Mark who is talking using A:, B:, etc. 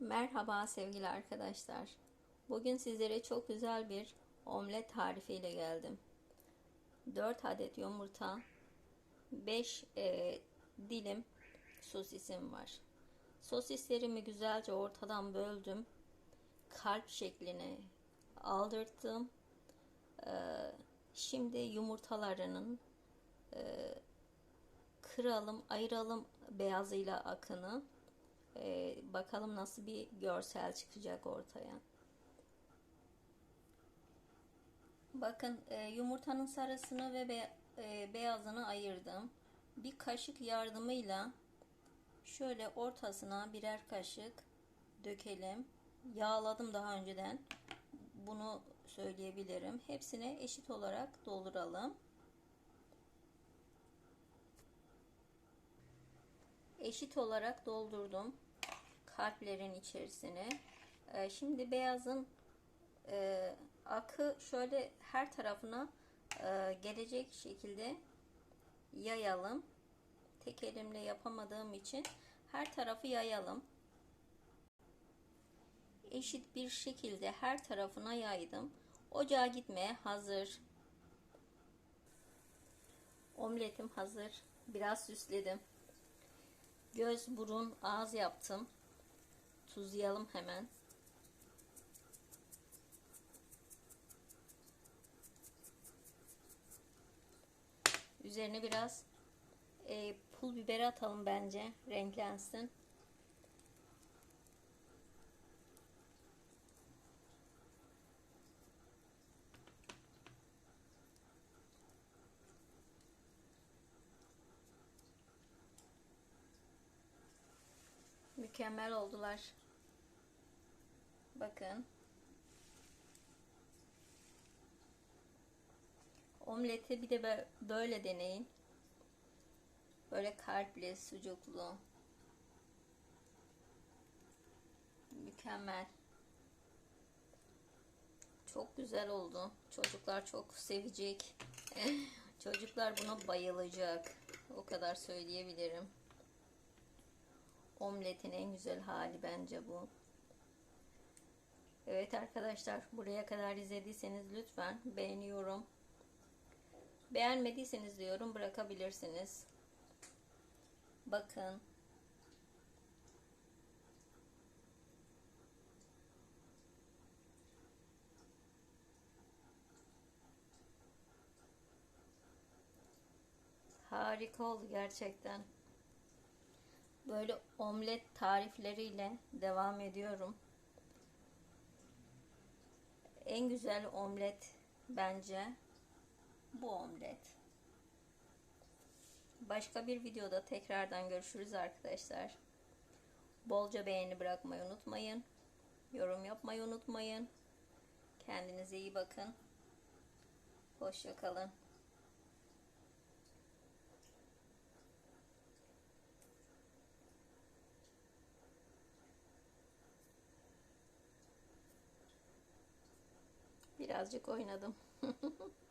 A: Merhaba sevgili arkadaşlar. Bugün sizlere çok güzel bir omlet tarifiyle geldim. 4 adet yumurta, 5 e, dilim sosisim var. Sosislerimi güzelce ortadan böldüm. Kalp şekline aldırttım. E, şimdi yumurtalarının e, kıralım, ayıralım beyazıyla akını. Ee, bakalım nasıl bir görsel çıkacak ortaya. Bakın e, yumurtanın sarısını ve be, e, beyazını ayırdım. Bir kaşık yardımıyla şöyle ortasına birer kaşık dökelim. Yağladım daha önceden. Bunu söyleyebilirim. Hepsine eşit olarak dolduralım. Eşit olarak doldurdum kalplerin içerisine. Ee, şimdi beyazın e, akı şöyle her tarafına e, gelecek şekilde yayalım. Tek elimle yapamadığım için her tarafı yayalım. Eşit bir şekilde her tarafına yaydım. Ocağa gitmeye hazır. Omletim hazır. Biraz süsledim. Göz, burun, ağız yaptım. Tuzlayalım hemen. Üzerine biraz e, pul biberi atalım bence. Renklensin. Mükemmel oldular. Bakın. Omleti bir de böyle deneyin. Böyle kalpli, sucuklu. Mükemmel. Çok güzel oldu. Çocuklar çok sevecek. Çocuklar buna bayılacak. O kadar söyleyebilirim. Omletin en güzel hali bence bu. Evet arkadaşlar buraya kadar izlediyseniz lütfen beğeniyorum. Beğenmediyseniz diyorum bırakabilirsiniz. Bakın. Harika oldu gerçekten. Böyle omlet tarifleriyle devam ediyorum. En güzel omlet bence bu omlet. Başka bir videoda tekrardan görüşürüz arkadaşlar. Bolca beğeni bırakmayı unutmayın. Yorum yapmayı unutmayın. Kendinize iyi bakın. Hoşçakalın. Birazcık oynadım.